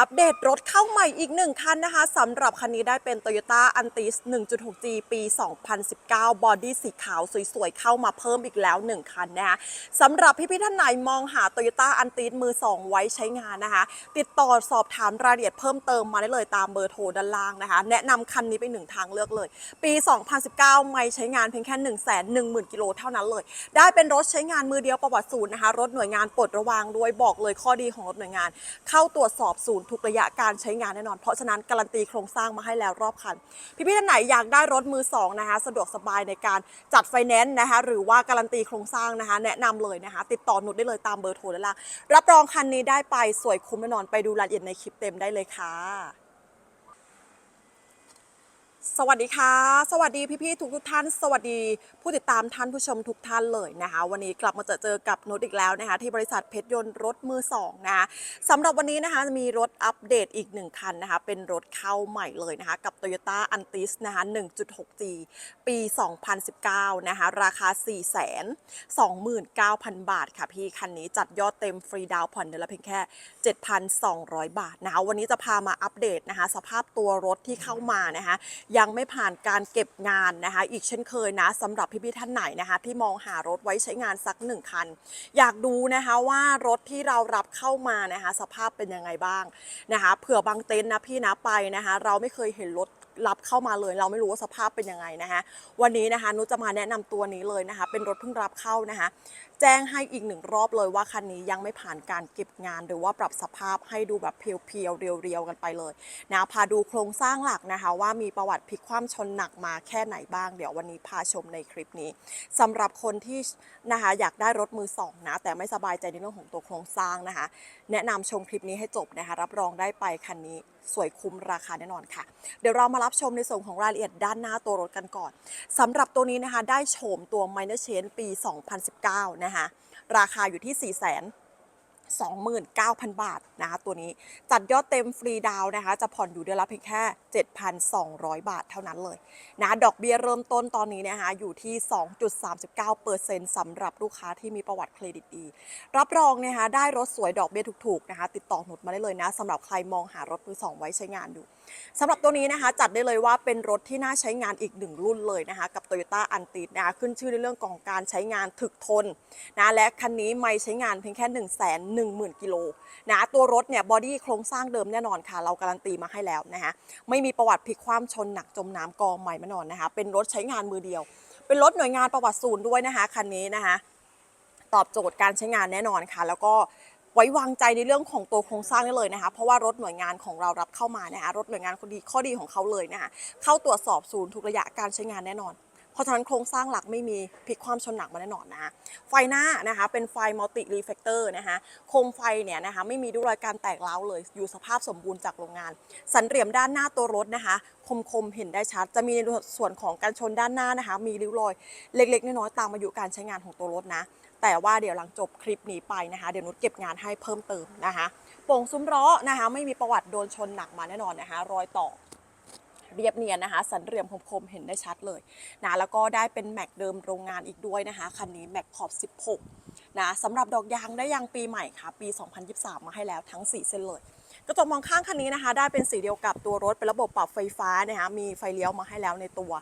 อัปเดตรถเข้าใหม่อีกหนึ่งคันนะคะสำหรับคันนี้ได้เป็น Toyota Antis 1.6G ปี 2019 บอดี้สีขาวสวยๆ เข้ามาเพิ่มอีกแล้ว 1 คันนะคะสำหรับพี่ๆท่านไหนมองหา Toyota Antis มือ 2 ไว้ใช้งานนะคะ ติดต่อสอบถามรายละเอียดเพิ่มเติมมาได้เลยตามเบอร์โทรด้านล่างนะคะ แนะนำคันนี้เป็นหนึ่งทางเลือกเลย ปี 2019 ไม่ใช้งานเพียงแค่ 1 1 0 0 0 0 กิโลเท่านั้นเลย ได้เป็นรถใช้งานมือเดียวประวัติศูนย์นะคะ รถหน่วยงานปลดระวางด้วยบอกเลยข้อดีของรถหน่วยงาน เข้าตรวจสอบศูนย์ทุกระยะการใช้งานแน่นอน เพราะฉะนั้นการันตีโครงสร้างมาให้แล้วรอบคัน พี่ๆท่านไหนอยากได้รถมือสองนะคะสะดวกสบายในการจัดไฟแนนซ์นะคะหรือว่าการันตีโครงสร้างนะคะ แนะนำเลยนะคะ ติดต่อหนุดได้เลยตามเบอร์โทรด้านล่างรับรองคันนี้ได้ไปสวยคุ้มแน่นอนไปดูรายละเอียดในคลิปเต็มได้เลยค่ะ สวัสดีค่ะ สวัสดีพี่ๆทุกทุกๆท่าน สวัสดีผู้ติดตามท่านผู้ชมทุกท่านเลยนะคะ วันนี้กลับมาเจอเจอกับนุชอีกแล้วนะคะ ที่บริษัทเพชรยนต์รถมือสองนะคะสำหรับวันนี้นะคะมีรถอัปเดตอีกหนึ่งคันนะคะ เป็นรถเข้าใหม่เลยนะคะ กับ Toyota Antis นะคะ 1.6G ปี 2019 นะคะ ราคา 429,000 บาทค่ะพี่คันนี้จัดยอดเต็มฟรีดาวน์ผ่อนเดือนละเพียงแค่ 7,200 บาทนะคะวันนี้จะพามาอัปเดตนะคะ สภาพตัวรถที่เข้ามานะคะยังไม่ผ่านการเก็บงานนะคะ อีกเช่นเคยนะสำหรับพี่ๆท่านไหนนะคะ ที่มองหารถไว้ใช้งานสักหนึ่งคัน อยากดูนะคะว่ารถที่เรารับเข้ามานะคะ สภาพเป็นยังไงบ้างนะคะ เผื่อบางเต็นท์นะพี่นะไปนะคะ เราไม่เคยเห็นรถ รับเข้ามาเลย เราไม่รู้ว่าสภาพเป็นยังไงนะคะวันนี้นะคะนุชจะมาแนะนำตัวนี้เลยนะคะ เป็นรถเพิ่งรับเข้านะคะ แจ้งให้อีกหนึ่งรอบเลยว่าคันนี้ยังไม่ผ่านการเก็บงาน หรือว่าปรับสภาพให้ดูแบบเพียวๆเรียวๆกันไปเลยนะพาดูโครงสร้างหลักนะคะ ว่ามีประวัติพลิกคว่ำชนหนักมาแค่ไหนบ้างเดี๋ยววันนี้พาชมในคลิปนี้สำหรับคนที่นะคะอยากได้รถมือสองนะแต่ไม่สบายใจในเรื่องของตัวโครงสร้างนะคะ แนะนำชมคลิปนี้ให้จบนะคะ รับรองได้ไปคันนี้สวยคุ้มราคาแน่นอนค่ะ เดี๋ยวเรามารับชมในส่วนของรายละเอียดด้านหน้าตัวรถกันก่อนสำหรับตัวนี้นะคะได้โฉมตัว Minor Change ปี 2019 นะคะราคาอยู่ที่ 4 0 0 0 0 29,000 บาทนะคะตัวนี้จัดยอดเต็มฟรีดาวน์นะคะจะผ่อนอยู่เดือนละเพียงแค่ 7,200 บาทเท่านั้นเลยนะดอกเบี้ยเริ่มต้นตอนนี้นะคะอยู่ที่ 2.39%สำหรับลูกค้าที่มีประวัติเครดิตดี รับรองนะคะได้รถสวยดอกเบี้ยถูกๆนะคะติดต่อหนุดมาได้เลยนะสำหรับใครมองหารถมือสองไว้ใช้งานอยู่ สำหรับตัวนี้นะคะจัดได้เลยว่าเป็นรถที่น่าใช้งานอีกหนึ่งรุ่นเลยนะคะกับ Toyota a n t i s นะคะขึ้นชื่อในเรื่องของการใช้งานถึกทนนะและคันนี้ไม่ใช้งานเพียงแค่ 1 1 0 0 0 0 กิโลนะตัวรถเนี่ยบอดี้โครงสร้างเดิมแน่นอนค่ะ เราการันตีมาให้แล้วนะคะไม่มีประวัติพลิกคว่ำชนหนักจมน้ำกองใหม่แน่นอนนะคะเป็นรถใช้งานมือเดียว เป็นรถหน่วยงานประวัติศูนย์ด้วยนะคะคันนี้นะคะตอบโจทย์การใช้งานแน่นอนค่ะ แล้วก็ ไว้วางใจในเรื่องของตัวโครงสร้างได้เลยนะคะ เพราะว่ารถหน่วยงานของเรารับเข้ามานะคะรถหน่วยงานคนดีข้อดีของเขาเลยนะคะเข้าตรวจสอบศูนย์ทุกระยะการใช้งานแน่นอนเพราะฉะนั้นโครงสร้างหลักไม่มีพลิกความชนหนักมาแน่นอนนะคะไฟหน้านะคะเป็นไฟมัลติรีเฟกเตอร์นะคะโคมไฟเนี่ยนะคะไม่มีร่องรอยการแตกร้าเลย อยู่สภาพสมบูรณ์จากโรงงาน สันเหลี่ยมด้านหน้าตัวรถนะคะ คมๆเห็นได้ชัด จะมีในส่วนของการชนด้านหน้านะคะ มีริ้วรอยเล็กๆน้อยๆตามอายุการใช้งานของตัวรถนะ แต่ว่าเดี๋ยวหลังจบคลิปนี้ไปนะคะ เดี๋ยวนุชเก็บงานให้เพิ่มเติมนะคะ โป่งซุ้มล้อนะคะ ไม่มีประวัติโดนชนหนักมาแน่นอนนะคะ รอยต่อเรียบเนียนนะคะ สันเหลี่ยมคมๆเห็นได้ชัดเลยนะแล้วก็ได้เป็นแม็กเดิมโรงงานอีกด้วยนะคะคันนี้แม็กขอบ 16นะสำหรับดอกยางได้ยางปีใหม่ค่ะ ปี 2023 มาให้แล้วทั้ง 4 เส้นเลยกระจกมองข้างคันนี้นะคะ ได้เป็นสีเดียวกับตัวรถเป็นระบบปรับไฟฟ้านะคะมีไฟเลี้ยวมาให้แล้วในตัว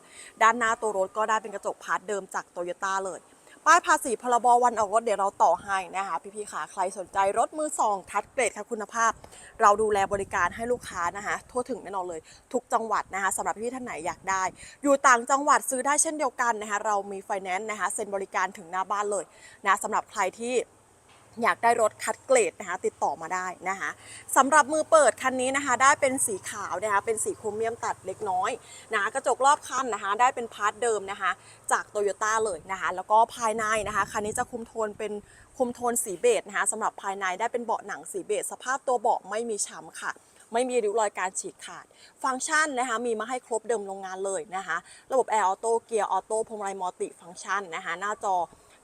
ด้านหน้าตัวรถก็ได้เป็นกระจกพาร์ทเดิมจากโตโยต้าเลย ป้ายภาษีพรบวันออกรถเดี๋ยวเราต่อให้นะคะ พี่ๆค่ะใครสนใจรถมือสองทัดเกรดค่ะคุณภาพ เราดูแลบริการให้ลูกค้านะคะ ทั่วถึงแน่นอนเลย ทุกจังหวัดนะคะสำหรับพี่ท่านไหนอยากได้ อยู่ต่างจังหวัดซื้อได้เช่นเดียวกันนะคะ เรามีไฟแนนซ์นะคะเซ็นบริการถึงหน้าบ้านเลยนะสำหรับใครที่ อยากได้รถคัดเกรดนะคะติดต่อมาได้นะคะสำหรับมือเปิดคันนี้นะคะ ได้เป็นสีขาวนะคะเป็นสีโครเมียมตัดเล็กน้อยนะคะกระจกรอบคันนะคะ ได้เป็นพาร์ทเดิมนะคะ จากโตโยต้าเลยนะคะ แล้วก็ภายในนะคะคันนี้จะคุมโทนเป็นคุมโทนสีเบจนะคะสำหรับภายในได้เป็นเบาะหนังสีเบจสภาพตัวเบาะไม่มีช้ำค่ะไม่มีริ้วรอยการฉีกขาด ฟังก์ชันนะคะมีมาให้ครบเดิมโรงงานเลยนะคะ ระบบแอร์ออโต้เกียร์ออโต้พวงมาลัยมัลติฟังก์ชันนะคะ หน้าจอ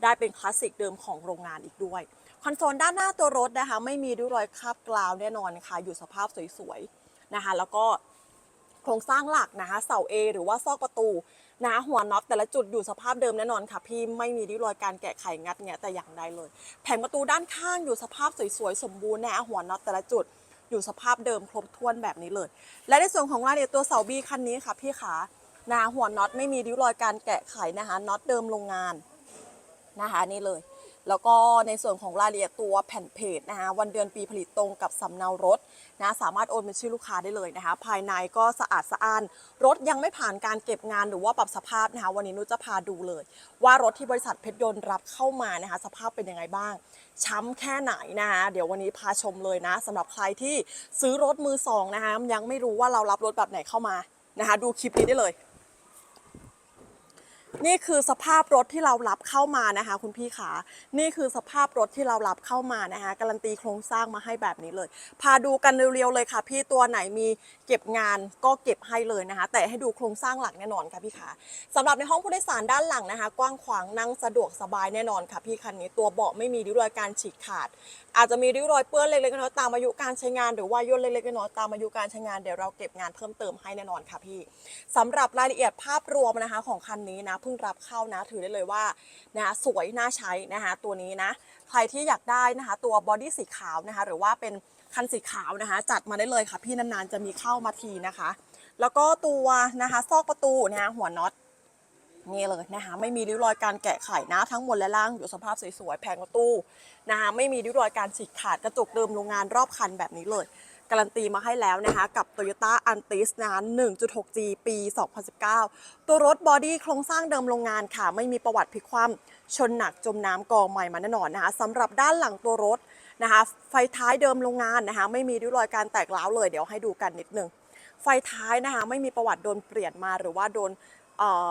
ได้เป็นคลาสสิกเดิมของโรงงานอีกด้วย คอนโซลด้านหน้าตัวรถนะคะ ไม่มีริ้วรอยคราบกราวแน่นอนนะคะอยู่สภาพสวยๆนะคะ แล้วก็โครงสร้างหลักนะคะ เสา A หรือว่าซอกประตูนะคะหัวน็อตแต่ละจุดอยู่สภาพเดิมแน่นอนค่ะ พี่ไม่มีริ้วรอยการแกะไขงัดเนี่ยแต่อย่างใดเลย แผงประตูด้านข้างอยู่สภาพสวยๆสมบูรณ์นะหัวน็อตแต่ละจุดอยู่สภาพเดิมครบถ้วนแบบนี้เลย และในส่วนของรายละเอียดตัวเสาบีคันนี้ค่ะพี่ขานะหัวน็อตไม่มีริ้วรอยการแกะไขนะคะน็อตเดิมโรงงานนะคะนี่เลย แล้วก็ในส่วนของรายละเอียดตัวแผ่นเพจนะคะวันเดือนปีผลิตตรงกับสำเนารถนะสามารถโอนเป็นชื่อลูกค้าได้เลยนะคะ ภายในก็สะอาดสะอ้าน รถยังไม่ผ่านการเก็บงานหรือว่าปรับสภาพนะคะวันนี้นุชจะพาดูเลย ว่ารถที่บริษัทเพชรยนต์รับเข้ามานะคะสภาพเป็นยังไงบ้าง ช้ำแค่ไหนนะคะเดี๋ยววันนี้พาชมเลยนะสำหรับใครที่ซื้อรถมือสองนะคะยังไม่รู้ว่าเรารับรถแบบไหนเข้ามานะคะดูคลิปนี้ได้เลย นี่คือสภาพรถที่เรารับเข้ามานะคะ คุณพี่ขานี่คือสภาพรถที่เรารับเข้ามานะคะการันตีโครงสร้างมาให้แบบนี้เลย พาดูกันเร็วๆเลยค่ะ พี่ตัวไหนมีเก็บงานก็เก็บให้เลยนะคะ แต่ให้ดูโครงสร้างหลักแน่นอนค่ะพี่ขาสำหรับในห้องผู้โดยสารด้านหลังนะคะ กว้างขวางนั่งสะดวกสบายแน่นอนค่ะพี่คันนี้ตัวเบาะไม่มีริ้วรอยการฉีกขาด อาจจะมีริ้วรอยเปื้อนเล็กๆน้อยๆตามอายุการใช้งานหรือว่าย่นเล็กๆน้อยๆตามอายุการใช้งานเดี๋ยวเราเก็บงานเพิ่มเติมให้แน่นอนค่ะพี่สำหรับรายละเอียดภาพรวมนะคะของคันนี้นะเพิ่งรับเข้านะ ถือได้เลยว่านะสวยน่าใช้นะคะตัวนี้นะ ใครที่อยากได้นะคะตัวบอดี้สีขาวนะคะหรือว่าเป็นคันสีขาวนะคะ จัดมาได้เลยค่ะพี่นานๆจะมีเข้ามาทีนะคะ แล้วก็ตัวนะคะซอกประตูนะคะหัวน็อตนี่เลยนะคะไม่มีริ้วรอยการแกะไขนะทั้งบนและล่างอยู่สภาพสวยๆแผงประตูนะคะไม่มีริ้วรอยการฉีกขาดกระจกเดิมโรงงานรอบคันแบบนี้เลย การันตีมาให้แล้วนะคะ กับ Toyota a n t i s นะคะ 1.6G ปี 2019 ตัวรถบอดี้โครงสร้างเดิมโรงงานค่ะ ไม่มีประวัติพลิกคว่ำชนหนักจมน้ำกองใหม่มาแน่นอนนะคะสำหรับด้านหลังตัวรถนะคะ ไฟท้ายเดิมโรงงานนะคะ ไม่มีริ้วรอยการแตกร้าวเลยเดี๋ยวให้ดูกันนิดนึง ไฟท้ายนะคะ ไม่มีประวัติโดนเปลี่ยนมาหรือว่าโดน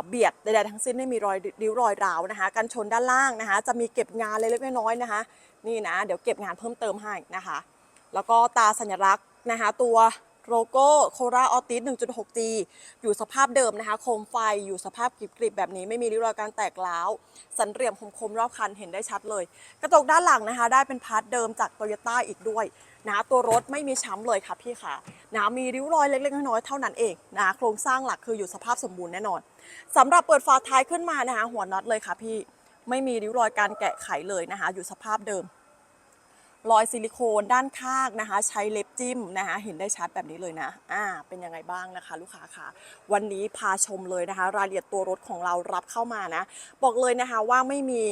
เบียดใดๆทั้งสิ้นไม่มีรอยริ้วรอยร้าวนะคะกันชนด้านล่างนะคะ จะมีเก็บงานเล็กๆน้อยๆนะคะ นี่นะ เดี๋ยวเก็บงานเพิ่มเติมให้นะคะ แล้วก็ตาสัญลักษณ์ นะคะตัวโลโก้โคราออติส 1.6G อยู่สภาพเดิมนะคะ โคมไฟอยู่สภาพกริบๆ แบบนี้ไม่มีริ้วรอยการแตกร้าว สันเหลี่ยมคมๆ รอบคันเห็นได้ชัดเลย กระจกด้านหลังนะคะ ได้เป็นพาร์ทเดิมจากโตโยต้าอีกด้วยนะตัวรถไม่มีช้ำเลยค่ะพี่ค่ะนะมีริ้วรอยเล็กๆ น้อยๆ เท่านั้นเองนะโครงสร้างหลักคืออยู่สภาพสมบูรณ์แน่นอนสำหรับเปิดฝาท้ายขึ้นมานะคะ หัวน็อตเลยค่ะพี่ไม่มีริ้วรอยการแกะไขเลยนะคะ อยู่สภาพเดิม รอยซิลิโคนด้านข้างนะคะ ใช้เล็บจิ้มนะคะเห็นได้ชัดแบบนี้เลยนะอ่าเป็นยังไงบ้างนะคะ ลูกค้าคะวันนี้พาชมเลยนะคะ รายละเอียดตัวรถของเรารับเข้ามานะ บอกเลยนะคะว่าไม่มี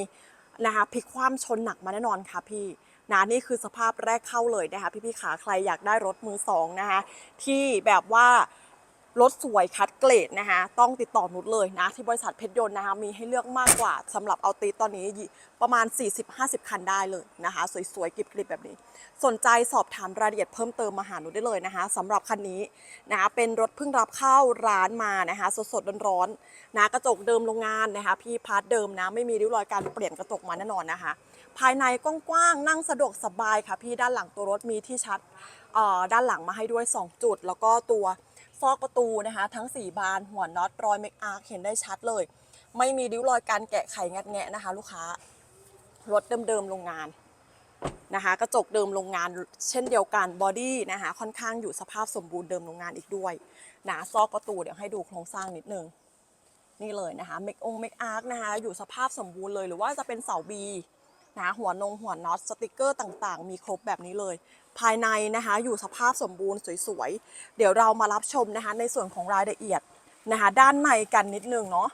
นะคะพลิกคว่ำชนหนักมาแน่นอนค่ะพี่นะนี่คือสภาพแรกเข้าเลยนะคะ พี่ๆขาใครอยากได้รถมือสองนะคะที่แบบว่า รถสวยคัดเกรดนะคะต้องติดต่อนุชเลยนะ ที่บริษัทเพชรยนต์นะคะมีให้เลือกมากกว่าสำหรับเอาตีตอนนี้ประมาณ 40-50 คันได้เลยนะคะ สวยๆกริบๆแบบนี้ สนใจสอบถามรายละเอียดเพิ่มเติมมาหาหนูได้เลยนะคะสำหรับคันนี้นะคะเป็นรถเพิ่งรับเข้าร้านมานะคะ สดๆร้อนๆนะกระจกเดิมโรงงานนะคะ พี่พาร์ทเดิมนะ ไม่มีริ้วรอยการเปลี่ยนกระจกมาแน่นอนนะคะ ภายในกว้างๆนั่งสะดวกสบายค่ะ พี่ด้านหลังตัวรถมีที่ชัดด้านหลังมาให้ด้วย 2 จุด แล้วก็ตัว ซอกประตูนะคะ ทั้ง 4 บานหัวน็อตรอยเมกอาร์เห็นได้ชัดเลย ไม่มีริ้วรอยการแกะไขงัดแงะนะคะ ลูกค้ารถเดิมๆโรงงานนะคะ กระจกเดิมโรงงานเช่นเดียวกันบอดี้นะคะค่อนข้างอยู่สภาพสมบูรณ์เดิมโรงงานอีกด้วยนะซอกประตูเดี๋ยวให้ดูโครงสร้างนิดนึงนี่เลยนะคะเมกองเมกอาร์คนะคะอยู่สภาพสมบูรณ์เลยหรือว่าจะเป็นเสาบีนะหัวนงหัวน็อตสติกเกอร์ต่างๆ มีครบแบบนี้เลย ภายในนะคะอยู่สภาพสมบูรณ์สวยๆ เดี๋ยวเรามารับชมนะคะในส่วนของรายละเอียดนะคะด้านในกันนิดนึงเนาะ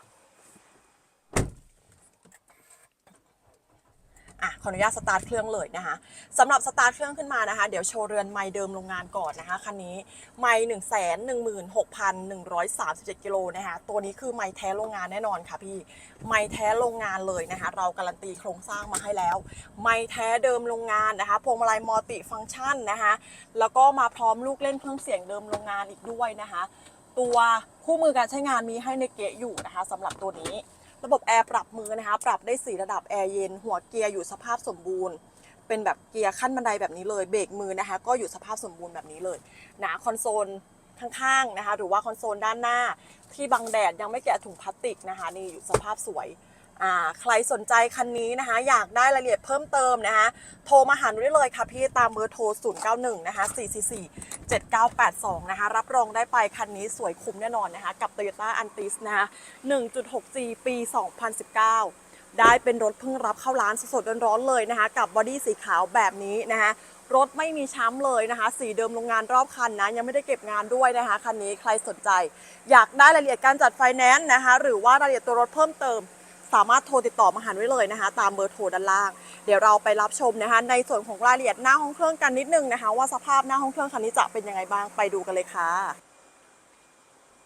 อะขออนุญาตสตาร์ทเครื่องเลยนะคะสำหรับสตาร์ทเครื่องขึ้นมานะคะ เดี๋ยวโชว์เรือนไม้เดิมโรงงานก่อนนะคะคันนี้ไม้หนึ่งแสนหนึ่งหมื่นหกพันหนึ่งร้อยสามสิบเจ็ดกิโลนะคะตัวนี้คือไม้แท้โรงงานแน่นอนค่ะพี่ไม้แท้โรงงานเลยนะคะ เราการันตีโครงสร้างมาให้แล้ว ไม้แท้เดิมโรงงานนะคะพวงมาลัยมัลติฟังก์ชันนะคะแล้วก็มาพร้อมลูกเล่นเครื่องเสียงเดิมโรงงานอีกด้วยนะคะ ตัวคู่มือการใช้งานมีให้ในเกะอยู่นะคะสำหรับตัวนี้ ระบบแอร์ปรับมือนะคะ ปรับได้ 4 ระดับแอร์เย็น หัวเกียร์อยู่สภาพสมบูรณ์ เป็นแบบเกียร์ขั้นบันไดแบบนี้เลย เบรกมือนะคะ ก็อยู่สภาพสมบูรณ์แบบนี้เลยหนาคอนโซลข้างๆนะคะ หรือว่าคอนโซลด้านหน้า ที่บังแดดยังไม่แกะถุงพลาสติกนะคะ นี่อยู่สภาพสวย ใครสนใจคันนี้นะคะ อยากได้รายละเอียดเพิ่มเติมนะคะ โทรมาหาหนูได้เลยค่ะพี่ตามเบอร์โทร 091 นะคะ 444 7982 นะคะ รับรองได้ไปคันนี้สวยคุ้มแน่นอนนะคะ กับ Toyota a n t i s นะคะ 1.6G ปี 2019 ได้เป็นรถเพิ่งรับเข้าร้านสดๆร้อนๆเลยนะคะ กับบอดี้สีขาวแบบนี้นะคะรถไม่มีช้ำเลยนะคะ สีเดิมโรงงานรอบคันนะ ยังไม่ได้เก็บงานด้วยนะคะ คันนี้ใครสนใจ อยากได้รายละเอียดการจัดไฟแนนซ์นะคะ หรือว่ารายละเอียดตัวรถเพิ่มเติม สามารถโทรติดต่อมาหันไว้เลยนะคะ ตามเบอร์โทรด้านล่าง เดี๋ยวเราไปรับชมนะคะ ในส่วนของรายละเอียดหน้าห้องเครื่องกันนิดนึงนะคะ ว่าสภาพหน้าห้องเครื่องคันนี้จะเป็นยังไงบ้างไปดูกันเลยค่ะ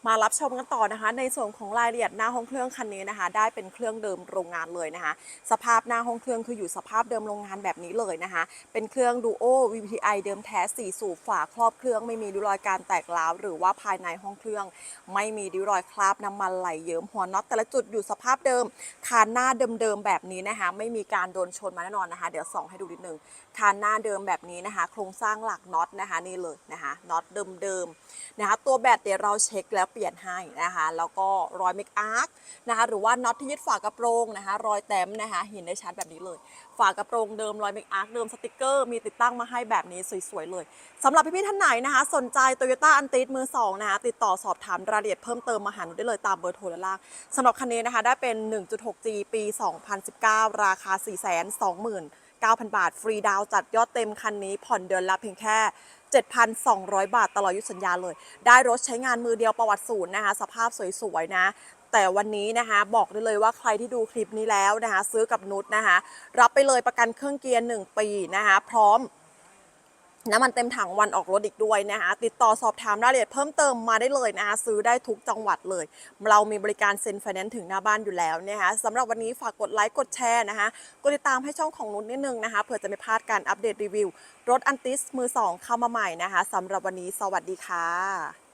มารับชมกันต่อนะคะ ในส่วนของรายละเอียดหน้าห้องเครื่องคันนี้นะคะ ได้เป็นเครื่องเดิมโรงงานเลยนะคะ สภาพหน้าห้องเครื่องคืออยู่สภาพเดิมโรงงานแบบนี้เลยนะคะ เป็นเครื่อง Duo VPI เดิมแท้4สูบฝาครอบเครื่องไม่มีริ้วรอยการแตกร้าวหรือว่าภายในห้องเครื่อง ไม่มีริ้วรอยคราบน้ำมันไหลเยิ้มหัวน็อตแต่ละจุดอยู่สภาพเดิมคานหน้าเดิมๆแบบนี้นะคะ ไม่มีการโดนชนมาแน่นอนนะคะ เดี๋ยวส่องให้ดูนิดนึง คานหน้าเดิมแบบนี้นะคะ โครงสร้างหลักน็อตนะคะนี่เลยนะคะน็อตเดิมๆนะคะ ตัวแบตเดี๋ยวเราเช็คแล้วเปลี่ยนให้นะคะ แล้วก็รอยเมคอาร์คนะคะ หรือว่าน็อตที่ยึดฝากระโปรงนะคะ รอยแต้มนะคะ เห็นได้ชัดแบบนี้เลย ฝากระโปรงเดิมรอยเมคอาร์คเดิมสติกเกอร์มีติดตั้งมาให้แบบนี้สวยๆเลยสำหรับพี่ๆท่านไหนนะคะ สนใจ Toyota a n t i มือสองนะคะติดต่อสอบถามรายละเอียดเพิ่มเติมมาหาหนูได้เลยตามเบอร์โทรด้านล่างสำหรับคันนี้นะคะได้เป็น 1.6G ปี 2019 ราคา 420,000 9,000 บาท ฟรีดาวน์จัดยอดเต็มคันนี้ ผ่อนเดือนละเพียงแค่ 7,200 บาทตลอดอายุสัญญาเลย ได้รถใช้งานมือเดียวประวัติศูนย์นะคะ สภาพสวยๆนะแต่วันนี้นะคะบอกได้เลยว่าใครที่ดูคลิปนี้แล้วนะคะ ซื้อกับนุชนะคะ รับไปเลยประกันเครื่องเกียร์ 1 ปีนะคะ พร้อม น้ำมันเต็มถังวันออกรถอีกด้วยนะคะติดต่อสอบถามรายละเอียดเพิ่มเติมมาได้เลยนะคะซื้อได้ทุกจังหวัดเลย เรามีบริการเซ็นไฟแนนซ์ถึงหน้าบ้านอยู่แล้วนะคะสำหรับวันนี้ฝากกดไลค์กดแชร์นะคะกดติดตามให้ช่องของนุชนิดนึงนะคะเผื่อจะไม่พลาดการอัปเดตรีวิว รถอันติสมือสองเข้ามาใหม่นะคะสำหรับวันนี้สวัสดีค่ะ